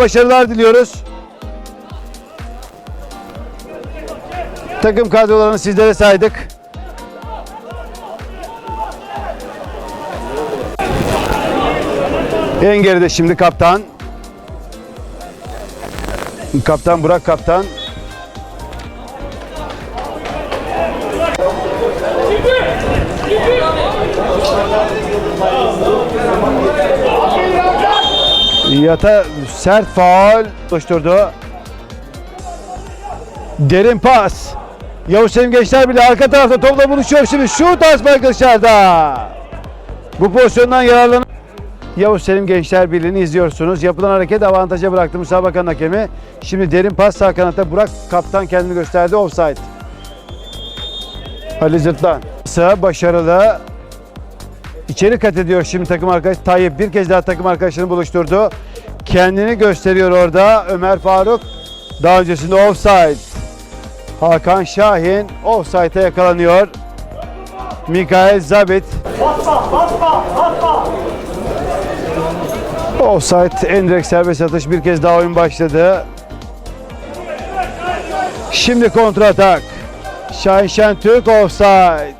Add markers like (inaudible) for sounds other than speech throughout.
başarılar diliyoruz. Takım kadrolarını sizlere saydık. En geride şimdi kaptan. Kaptan Burak kaptan. Yata sert faul oluşturdu. Derin pas. Yavuz Selim Gençler bile arka tarafta topla buluşuyor şimdi. Şut Asbel dışarıda. Bu pozisyondan yararlanan Yavuz Selim Gençler Birliği'ni izliyorsunuz. Yapılan hareket avantaja bıraktı müsabakanın hakemi. Şimdi derin pas sağ kanatta Burak kaptan kendini gösterdi. Offside. Ali Zırtlan. Başarılı. İçeri kat ediyor şimdi takım arkadaş. Tayyip bir kez daha takım arkadaşını buluşturdu. Kendini gösteriyor orada. Ömer Faruk daha öncesinde offside. Hakan Şahin offside'e yakalanıyor. Mikael Zabit. Offside en serbest atış bir kez daha oyun başladı. Şimdi kontra atak. Şahin Şentürk offside.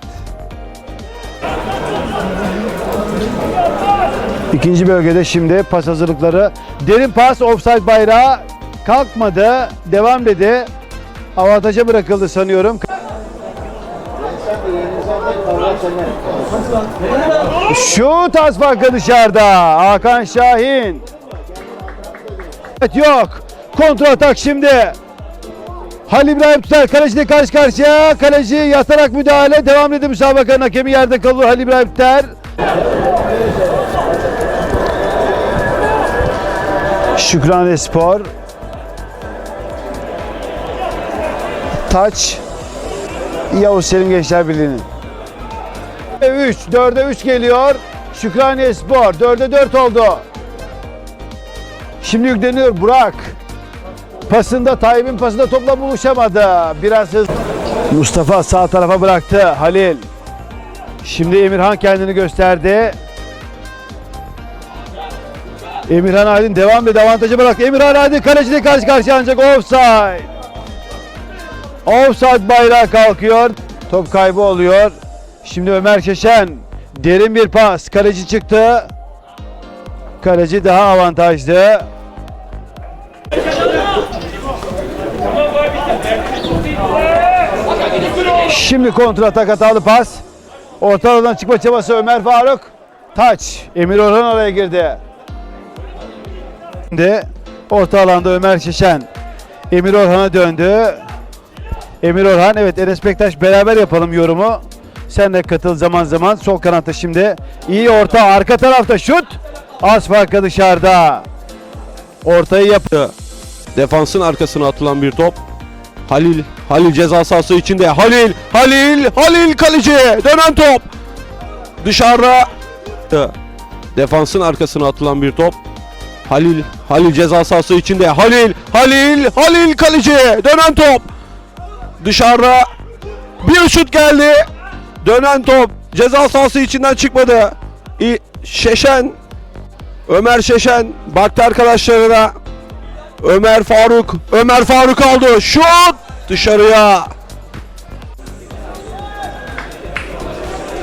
İkinci bölgede şimdi pas hazırlıkları. Derin pas offside bayrağı kalkmadı. Devam dedi. Avantaja bırakıldı sanıyorum. Şut az farkı dışarıda. Hakan Şahin. Evet yok. Kontrol atak şimdi. Halil İbrahim Tutar kaleciyle karşı karşıya. Kaleci yatarak müdahale. Devam edildi müsabakanın hakemi yerde kalıyor Halil İbrahim Tutar. Şükrane Spor. Taç. Yavuz Selim Gençler Birliği'nin. 3, 4'e 3 geliyor. Şükraniye Spor 4'e 4 oldu. Şimdi yükleniyor Burak. Pasında Tayyip'in pasında topla buluşamadı. Biraz hız. Mustafa sağ tarafa bıraktı. Halil. Şimdi Emirhan kendini gösterdi. Emirhan Aydın devam ediyor. Avantajı bırak. Emirhan Aydın kaleciyle karşı karşıya ancak offside. Offside bayrağı kalkıyor. Top kaybı oluyor. Şimdi Ömer Şeşen. Derin bir pas. Kaleci çıktı. Kaleci daha avantajlı. Şimdi kontra atak hatalı pas. Ortadan çıkma çabası Ömer Faruk. Taç. Emir Orhan oraya girdi. Şimdi orta alanda Ömer Şişen. Emir Orhan'a döndü. Emir Orhan evet Enes Bektaş beraber yapalım yorumu. Sen de katıl zaman zaman. Sol kanatta şimdi. İyi orta arka tarafta şut. Az farkı dışarıda. Ortayı yaptı. Defansın arkasına atılan bir top. Halil, Halil ceza sahası içinde. Halil, Halil, Halil kaleci. Dönen top. Dışarıda. Defansın arkasına atılan bir top. Halil, Halil ceza sahası içinde. Halil, Halil, Halil kaleci. Dönen top. Dışarıda. Bir şut geldi. Dönen top. Ceza sahası içinden çıkmadı. Şeşen. Ömer Şeşen baktı arkadaşlarına. Ömer Faruk. Ömer Faruk aldı. Şut dışarıya.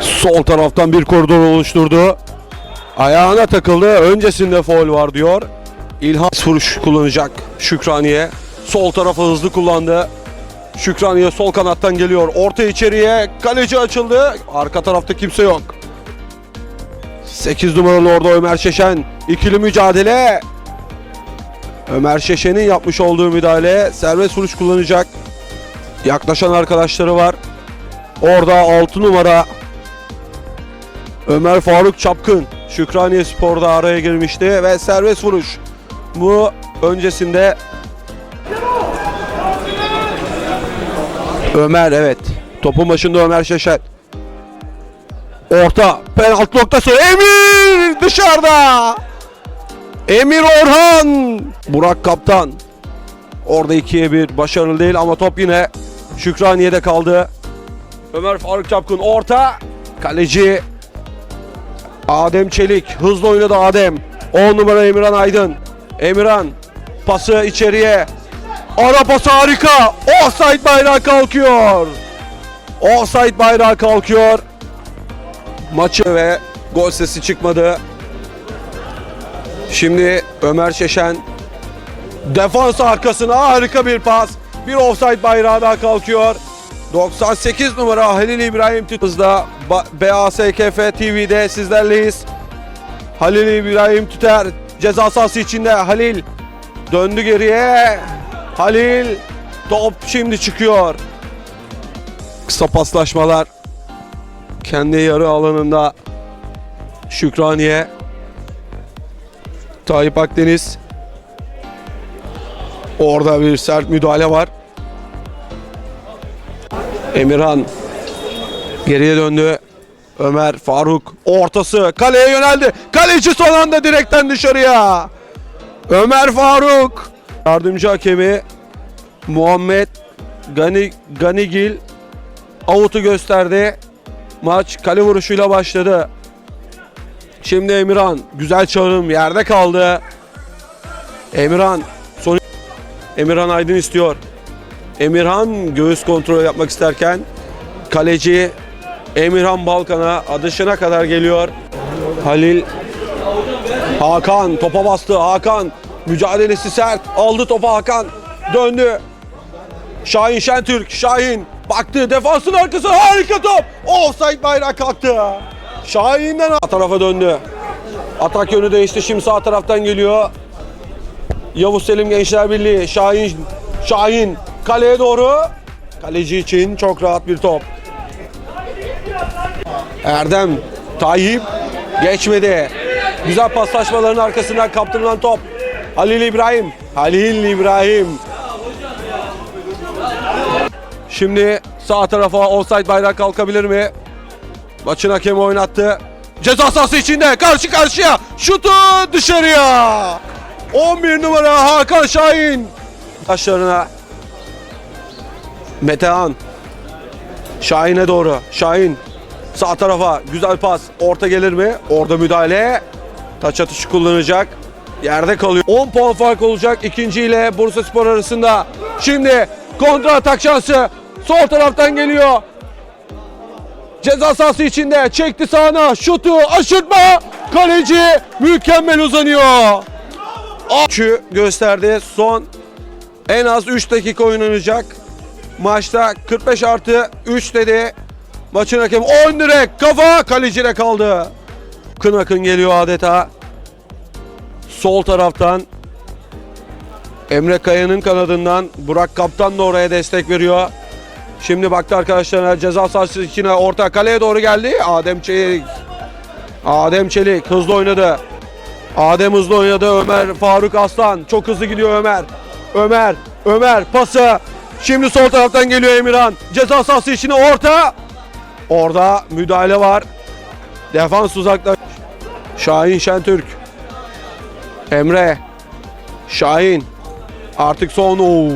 Sol taraftan bir koridor oluşturdu. Ayağına takıldı. Öncesinde foul var diyor. İlhan vuruş kullanacak Şükraniye. Sol tarafı hızlı kullandı. Şükraniye sol kanattan geliyor. Orta içeriye kaleci açıldı. Arka tarafta kimse yok. 8 numaralı orada Ömer Şeşen. İkili mücadele. Ömer Şeşen'in yapmış olduğu müdahale serbest vuruş kullanacak. Yaklaşan arkadaşları var. Orada 6 numara Ömer Faruk Çapkın Şükraniye Spor'da araya girmişti ve serbest vuruş. Bu öncesinde Ömer evet. Topun başında Ömer Şeşen. Orta penaltı noktası Emir dışarıda. Emir Orhan. Burak Kaptan. Orada ikiye bir başarılı değil ama top yine Şükraniye'de kaldı. Ömer Faruk Çapkın orta. Kaleci Adem Çelik. Hızlı oynadı Adem. 10 numara Emirhan Aydın. Emirhan. Pası içeriye. Ara pası harika. Offside bayrağı kalkıyor. Offside bayrağı kalkıyor. Maçı ve gol sesi çıkmadı. Şimdi Ömer Şeşen defans arkasına harika bir pas. Bir offside bayrağı daha kalkıyor. 98 numara Halil İbrahim Tütüz'da BASKF TV'de sizlerleyiz. Halil İbrahim Tüter ceza sahası içinde Halil döndü geriye. Halil top şimdi çıkıyor. Kısa paslaşmalar kendi yarı alanında Şükraniye Tayyip Akdeniz Orada bir sert müdahale var. Emirhan geriye döndü. Ömer Faruk ortası kaleye yöneldi. Kaleci son anda direkten dışarıya. Ömer Faruk yardımcı hakemi Muhammed Gani Ganigil avutu gösterdi. Maç kale vuruşuyla başladı. Şimdi Emirhan güzel çalım yerde kaldı. Emirhan son Emirhan Aydın istiyor. Emirhan göğüs kontrolü yapmak isterken kaleci Emirhan Balkan'a adışına kadar geliyor. Halil Hakan topa bastı. Hakan mücadelesi sert. Aldı topa Hakan. Döndü. Şahin Şentürk. Şahin baktı defansın arkası harika top. Offside bayrağı kalktı. Şahin'den sağ tarafa döndü. Atak yönü değişti. Şimdi sağ taraftan geliyor. Yavuz Selim Gençler Birliği. Şahin Şahin kaleye doğru. Kaleci için çok rahat bir top. Erdem Tayyip geçmedi. Güzel paslaşmaların arkasından kaptırılan top. Halil İbrahim. Halil İbrahim. Şimdi sağ tarafa offside bayrağı kalkabilir mi? Maçın hakemi oynattı. Ceza sahası içinde karşı karşıya. Şutu dışarıya. 11 numara Hakan Şahin. Taşlarına. Metehan. Şahin'e doğru. Şahin sağ tarafa güzel pas. Orta gelir mi? Orada müdahale. Taç atışı kullanacak. Yerde kalıyor. 10 puan fark olacak ikinci ile Bursa Spor arasında. Şimdi kontra atak şansı. Sol taraftan geliyor. Ceza sahası içinde çekti sağına şutu aşırtma kaleci mükemmel uzanıyor. Şu gösterdi son en az 3 dakika oynanacak. Maçta 45 artı 3 dedi. Maçın hakemi 10 direk kafa kalecide kaldı. Akın akın geliyor adeta. Sol taraftan Emre Kaya'nın kanadından Burak Kaptan da oraya destek veriyor. Şimdi baktı arkadaşlar ceza sahası içine orta kaleye doğru geldi. Adem Çelik. Adem Çelik hızlı oynadı. Adem hızlı oynadı. Ömer Faruk Aslan. Çok hızlı gidiyor Ömer. Ömer. Ömer pası. Şimdi sol taraftan geliyor Emirhan. Ceza sahası içine orta. Orada müdahale var. Defans uzakta. Şahin Şentürk. Emre. Şahin. Artık son. Oo.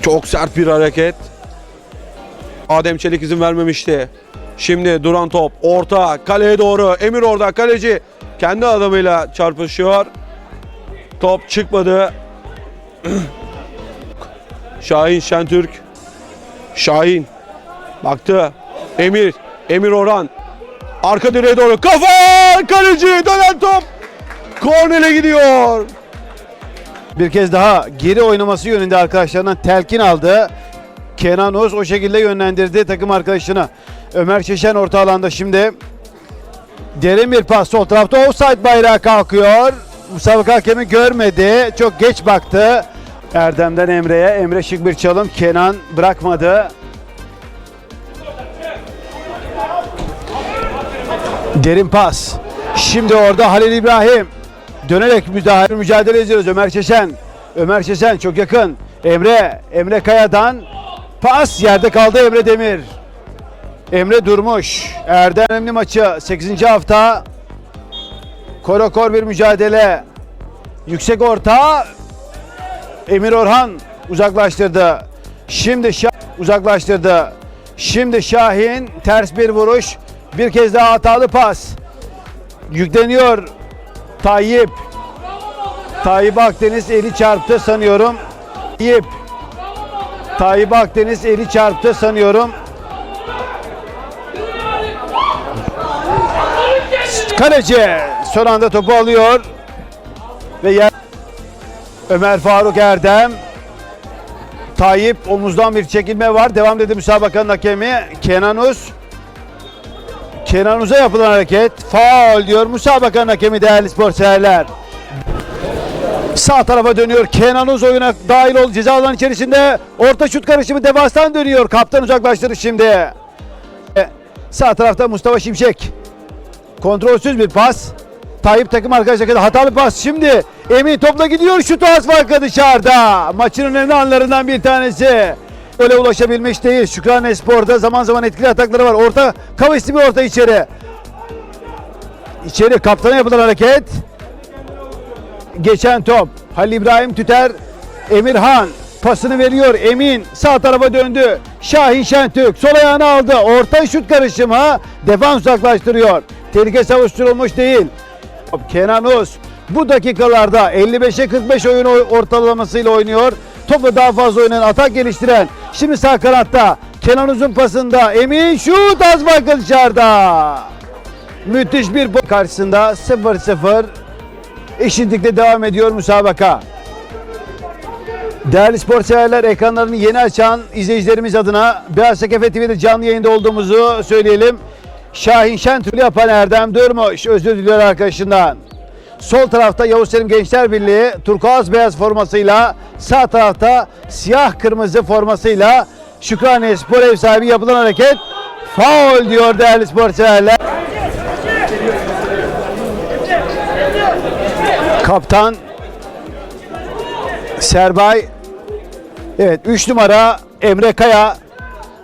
Çok sert bir hareket. Adem Çelik izin vermemişti. Şimdi duran top orta kaleye doğru. Emir orada kaleci kendi adamıyla çarpışıyor. Top çıkmadı. (clears throat) Şahin Şentürk. Şahin baktı. Emir. Emir Orhan. Arka direğe doğru. Kafa! Kaleci dönen top. Kornele gidiyor. Bir kez daha geri oynaması yönünde arkadaşlarından telkin aldı. Kenan Oz o şekilde yönlendirdi takım arkadaşına. Ömer Çeşen orta alanda şimdi. Derin bir pas sol tarafta offside bayrağı kalkıyor. Müsabaka hakemi görmedi. Çok geç baktı. Erdem'den Emre'ye. Emre şık bir çalım. Kenan bırakmadı. Derin pas. Şimdi orada Halil İbrahim. Dönerek müdahale mücadele ediyoruz. Ömer Çeşen. Ömer Çeşen çok yakın. Emre. Emre Kaya'dan pas yerde kaldı Emre Demir. Emre Durmuş. Erdem önemli maçı 8. hafta. Korokor bir mücadele. Yüksek orta. Emir Orhan uzaklaştırdı. Şimdi Şah uzaklaştırdı. Şimdi Şahin ters bir vuruş. Bir kez daha hatalı pas. Yükleniyor Tayyip. Tayyip Akdeniz eli çarptı sanıyorum. Tayyip. Tayyip Akdeniz eli çarptı sanıyorum. Kaleci son anda topu alıyor. Ve yer... Ömer Faruk Erdem. Tayyip omuzdan bir çekilme var. Devam dedi müsabakanın hakemi Kenan Uz. Kenan Uz'a yapılan hareket faul diyor müsabakanın hakemi değerli spor severler. Sağ tarafa dönüyor. Kenan Uz oyuna dahil oldu. Ceza alan içerisinde orta şut karışımı devastan dönüyor. Kaptan uzaklaştırır şimdi. E, Sağ tarafta Mustafa Şimşek. Kontrolsüz bir pas. Tayyip takım arkadaşlar hatalı pas. Şimdi Emin topla gidiyor. Şutu az farkı dışarıda. Maçın önemli anlarından bir tanesi. Öyle ulaşabilmiş değil. Şükran Espor'da zaman zaman etkili atakları var. Orta kavisli bir orta içeri. İçeri kaptana yapılan hareket. Geçen top. Halil İbrahim Tüter. Emirhan pasını veriyor. Emin sağ tarafa döndü. Şahin Şentürk sol ayağını aldı. Orta şut karışımı defans uzaklaştırıyor. Tehlike savuşturulmuş değil. Kenan Uz bu dakikalarda 55'e 45 oyun oy- ortalamasıyla oynuyor. Topla daha fazla oynayan atak geliştiren. Şimdi sağ kanatta Kenan Uz'un pasında Emin şut az farkı dışarıda. Müthiş bir bu karşısında 0-0 eşitlikle devam ediyor müsabaka. Değerli spor severler ekranlarını yeni açan izleyicilerimiz adına Beyaz Efe TV'de canlı yayında olduğumuzu söyleyelim. Şahin Şentürk yapan Erdem Durmuş özür diliyor arkadaşından. Sol tarafta Yavuz Selim Gençler Birliği turkuaz beyaz formasıyla sağ tarafta siyah kırmızı formasıyla Şükraniye Spor ev sahibi yapılan hareket faul diyor değerli spor severler. Kaptan Serbay Evet 3 numara Emre Kaya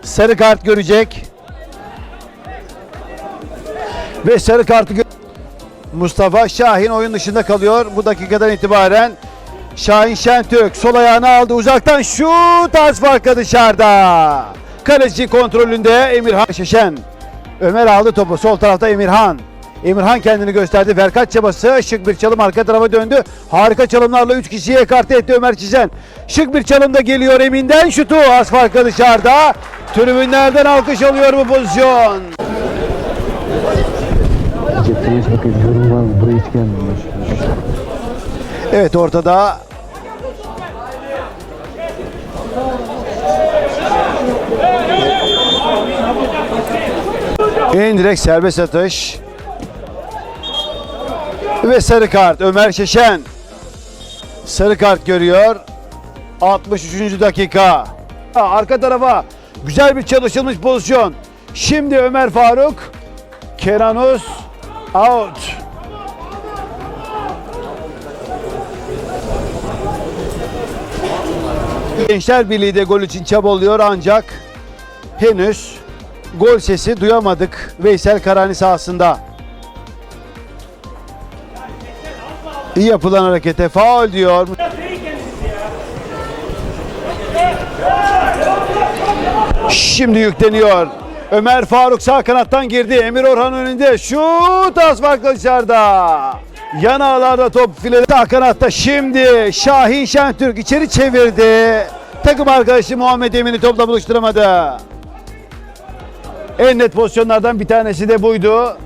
sarı kart görecek. Ve sarı kartı gö- Mustafa Şahin oyun dışında kalıyor. Bu dakikadan itibaren Şahin Şentürk sol ayağını aldı. Uzaktan şut az farkı dışarıda. Kaleci kontrolünde Emirhan Şişen. Ömer aldı topu. Sol tarafta Emirhan. Emirhan kendini gösterdi. Verkat çabası. Şık bir çalım arka tarafa döndü. Harika çalımlarla 3 kişiyi ekarte etti Ömer Çizen. Şık bir çalım da geliyor Emin'den. Şutu az farkı dışarıda. Tribünlerden alkış alıyor bu pozisyon. Cepteyiz bakayım yorum? Buraya hiç ben. Evet ortada en direkt serbest atış ve sarı kart Ömer Şeşen sarı kart görüyor 63. dakika arka tarafa güzel bir çalışılmış pozisyon şimdi Ömer Faruk Kenan Uz out Gençler Birliği de gol için çabalıyor ancak henüz gol sesi duyamadık Veysel Karani sahasında. İyi yapılan harekete faul diyor. Şimdi yükleniyor. Ömer Faruk sağ kanattan girdi. Emir Orhan önünde. Şut az farklı dışarıda. Yan ağlarda top filede sağ kanatta. Şimdi Şahin Şentürk içeri çevirdi. Takım arkadaşı Muhammed Emin'i topla buluşturamadı. En net pozisyonlardan bir tanesi de buydu.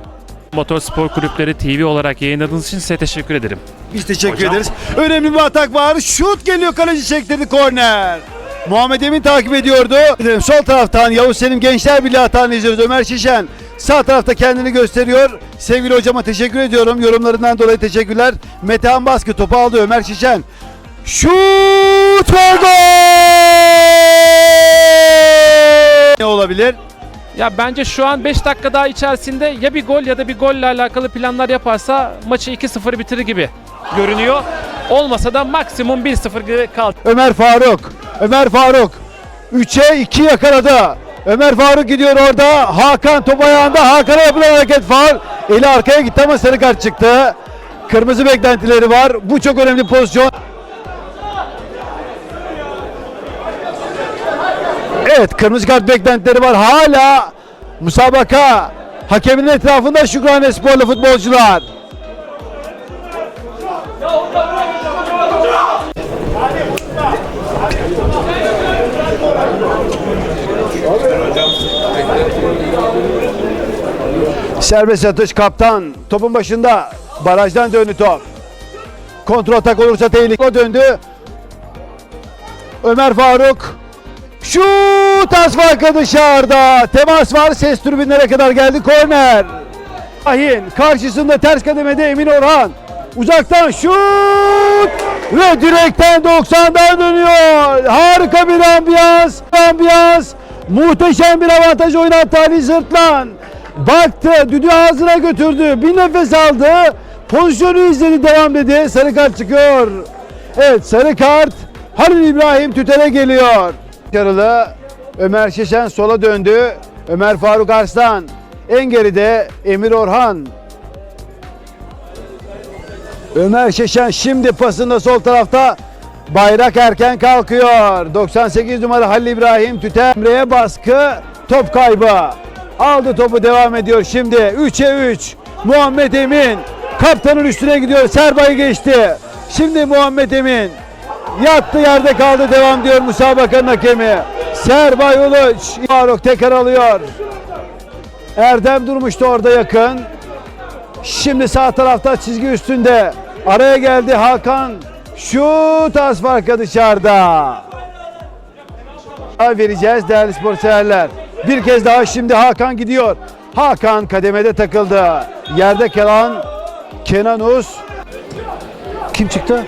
Motorspor Kulüpleri TV olarak yayınladığınız için size teşekkür ederim. Biz teşekkür Hocam. ederiz. Önemli bir atak var. Şut geliyor kaleci çektirdi korner. Muhammed Emin takip ediyordu. Sol taraftan Yavuz Selim Gençler Birliği hatanı izliyoruz. Ömer Şişen sağ tarafta kendini gösteriyor. Sevgili hocama teşekkür ediyorum. Yorumlarından dolayı teşekkürler. Metehan Baskı topu aldı Ömer Şişen. Şut ve gol! Ne olabilir? Ya bence şu an 5 dakika daha içerisinde ya bir gol ya da bir golle alakalı planlar yaparsa maçı 2-0 bitirir gibi görünüyor. Olmasa da maksimum 1-0 gibi kaldı. Ömer Faruk. Ömer Faruk. 3'e 2 yakaladı. Ömer Faruk gidiyor orada. Hakan top ayağında. Hakan'a yapılan hareket faul. Eli arkaya gitti ama sarı kart çıktı. Kırmızı beklentileri var. Bu çok önemli pozisyon. Evet kırmızı kart beklentileri var. Hala musabaka hakemin etrafında Şükrane Sporlu futbolcular. Serbest atış kaptan. Topun başında. Barajdan döndü top. Kontrol atak olursa tehlike. O döndü. Ömer Faruk. Şut az farkı dışarıda. Temas var. Ses tribünlere kadar geldi. Korner. Ahin karşısında ters kademede Emin Orhan. Uzaktan şut ve direkten 90'dan dönüyor. Harika bir ambiyans. Ambiyans. Muhteşem bir avantaj oynattı Ali Zırtlan. Baktı, düdüğü ağzına götürdü. Bir nefes aldı. Pozisyonu izledi, devam dedi. Sarı kart çıkıyor. Evet, sarı kart Halil İbrahim Tüter'e geliyor. Yarılı Ömer Şişen sola döndü. Ömer Faruk Arslan. En geride Emir Orhan. Ömer Şişen şimdi pasında sol tarafta. Bayrak erken kalkıyor. 98 numara Halil İbrahim Tüter. Emre'ye baskı. Top kaybı. Aldı topu devam ediyor şimdi. 3'e 3. Muhammed Emin. Kaptanın üstüne gidiyor. Serbay'ı geçti. Şimdi Muhammed Emin. Yattı yerde kaldı devam diyor müsabakanın hakemi. Serbay Uluç. Faruk tekrar alıyor. Erdem durmuştu orada yakın. Şimdi sağ tarafta çizgi üstünde. Araya geldi Hakan. Şut az farkı dışarıda. Vereceğiz değerli spor severler. Bir kez daha şimdi Hakan gidiyor. Hakan kademede takıldı. Yerde kalan Kenan Uz. Kim çıktı?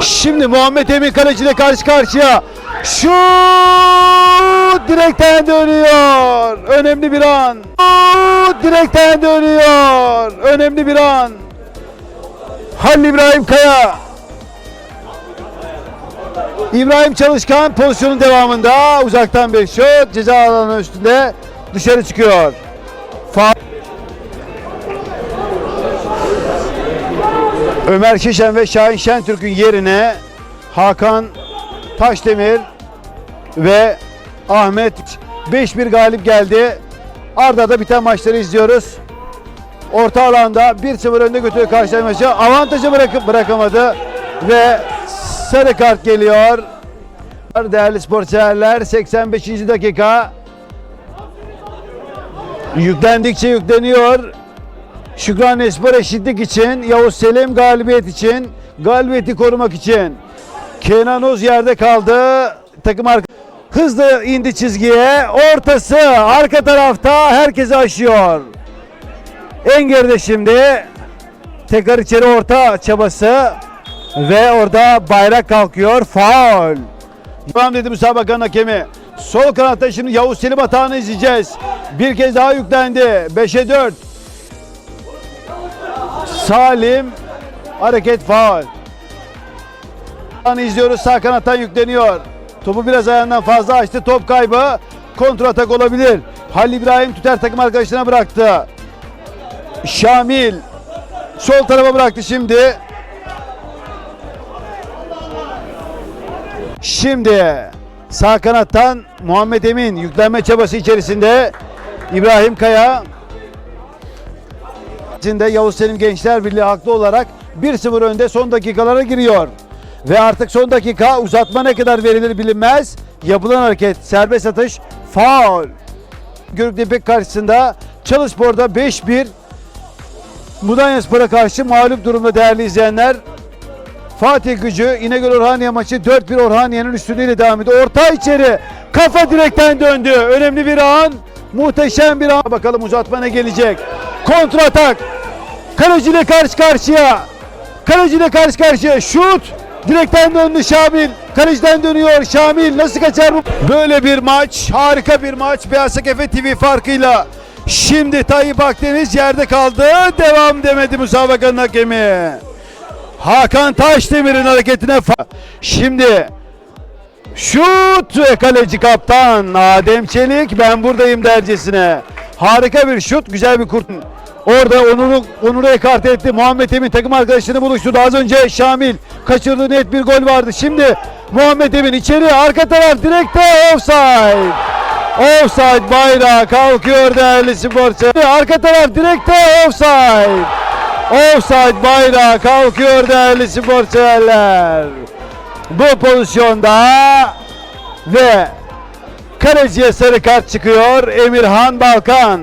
Şimdi Muhammed Emin kaleciyle karşı karşıya. Şut direkten dönüyor. Önemli bir an. Şut direkten dönüyor. Önemli bir an. Halil İbrahim Kaya. İbrahim Çalışkan pozisyonun devamında uzaktan bir şut ceza alanı üstünde dışarı çıkıyor. Fa- Ömer Şişen ve Şahin Şentürk'ün yerine Hakan Taşdemir ve Ahmet 5-1 galip geldi. Arda'da biten maçları izliyoruz. Orta alanda 1-0 önde götürüyor karşılaşmacı. Avantajı bırakıp bırakamadı ve sarı kart geliyor. Değerli spor severler 85. dakika. Yüklendikçe yükleniyor. Şükranespor eşitlik için, Yavuz Selim galibiyet için, galibiyeti korumak için. Kenan Uz yerde kaldı. Takım arka hızlı indi çizgiye. Ortası arka tarafta herkesi aşıyor. En geride şimdi tekrar içeri orta çabası ve orada bayrak kalkıyor. Faul. Devam dedi müsabakanın hakemi. Sol kanatta şimdi Yavuz Selim atağını izleyeceğiz. Bir kez daha yüklendi. 5'e 4. Salim hareket faul. Anı izliyoruz sağ kanattan yükleniyor. Topu biraz ayağından fazla açtı. Top kaybı. Kontrol atak olabilir. Halil İbrahim Tüter takım arkadaşına bıraktı. Şamil sol tarafa bıraktı şimdi. Şimdi sağ kanattan Muhammed Emin yüklenme çabası içerisinde İbrahim Kaya içinde Yavuz Selim Gençler Birliği haklı olarak 1-0 önde son dakikalara giriyor. Ve artık son dakika uzatma ne kadar verilir bilinmez. Yapılan hareket serbest atış faul. Görüktepe karşısında Çalışspor'da 5-1 Mudanyaspor'a karşı mağlup durumda değerli izleyenler. Fatih Gücü İnegöl Orhaniye maçı 4-1 Orhaniye'nin üstünlüğüyle devam ediyor. Orta içeri kafa direkten döndü. Önemli bir an. Muhteşem bir an. Bakalım uzatma ne gelecek. Kontra atak. Kaleciyle karşı karşıya. Kaleciyle karşı karşıya. Şut. Direkten döndü Şamil. Kaleciden dönüyor Şamil. Nasıl kaçar bu? Böyle bir maç. Harika bir maç. Beyaz Efe TV farkıyla. Şimdi Tayyip Akdeniz yerde kaldı. Devam demedi müsabakanın hakemi. Hakan Taşdemir'in hareketine Şimdi şut ve kaleci kaptan Adem Çelik ben buradayım dercesine. Harika bir şut, güzel bir kurt. Orada Onur'u Onur'u ekarte etti. Muhammed Emin takım arkadaşını buluşturdu. Az önce Şamil kaçırdığı net bir gol vardı. Şimdi Muhammed Emin içeri arka taraf direkte offside. Offside bayrağı kalkıyor değerli sporcu. Arka taraf direkte offside. Offside bayrağı kalkıyor değerli spor severler. Bu pozisyonda ve Kaleciye sarı kart çıkıyor Emirhan Balkan.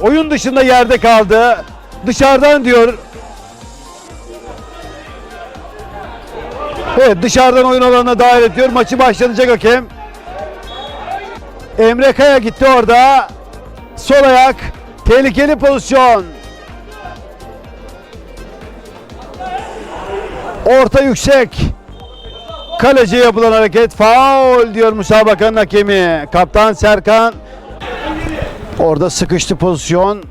Oyun dışında yerde kaldı. Dışarıdan diyor. Evet dışarıdan oyun alanına dahil ediyor. Maçı başlanacak hakem. Emre Kaya gitti orada. Sol ayak. Tehlikeli pozisyon. Orta yüksek. Kaleciye yapılan hareket faul diyor müsabakanın hakemi. Kaptan Serkan. Orada sıkıştı pozisyon.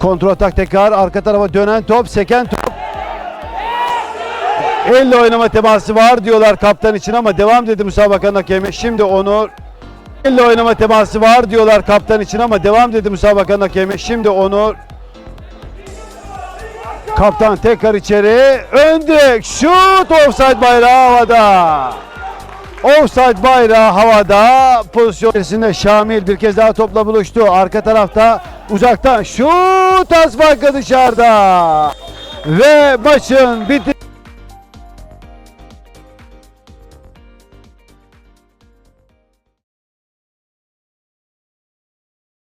Kontrol atak tekrar arka tarafa dönen top, seken top. Elle oynama teması var diyorlar kaptan için ama devam dedi müsabakanın hakemi. Şimdi Onur Elle oynama teması var diyorlar kaptan için ama devam dedi müsabakanın hakemi. Şimdi Onur Kaptan tekrar içeri. Öndük. Şut. Offside bayrağı havada. Offside bayrağı havada. Pozisyon içerisinde Şamil bir kez daha topla buluştu. Arka tarafta uzaktan şut. Az farkı dışarıda. Ve maçın bitti.